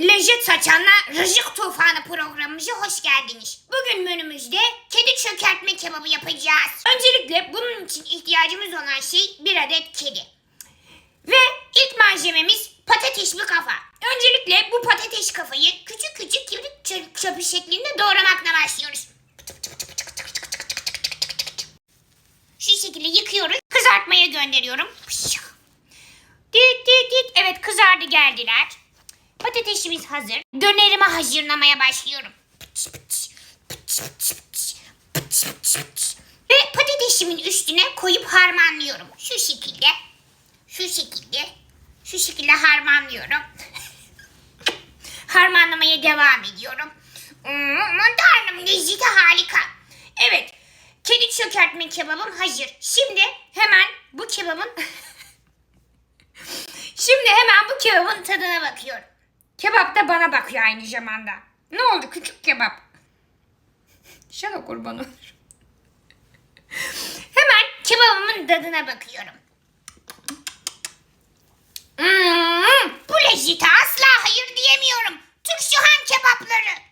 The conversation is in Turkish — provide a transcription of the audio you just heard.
lezzet saçanla Rıcık Tufanı programımıza hoş geldiniz. Bugün menümüzde kedi çökertme kebabı yapacağız. Öncelikle bunun için ihtiyacımız olan şey bir adet kedi. Ve ilk malzememiz patatesli kafa. Öncelikle bu patates kafayı küçük küçük kibrit çö- çöpü şeklinde doğramakla başlıyoruz. Şu şekilde yıkıyoruz. Kızartmaya gönderiyorum. Dit dit dit. Evet kızardı geldiler. Patatesimiz hazır. Dönerimi hazırlamaya başlıyorum. Ve patatesimin üstüne koyup harmanlıyorum. Şu şekilde. Şu şekilde. Şu şekilde harmanlıyorum. Harmanlamaya devam ediyorum. Hmm, aman tanrım lezzeti harika. Evet. Kedi çökertme kebabım hazır. Şimdi hemen bu kebabın Şimdi hemen bu kebabın tadına bakıyorum. Kebap da bana bakıyor aynı zamanda. Ne oldu küçük kebap? Şaka kurban olur. Hemen kebabımın tadına bakıyorum. Hmm, bu lezzete asla hayır diyemiyorum. Türk Şuhan kebapları.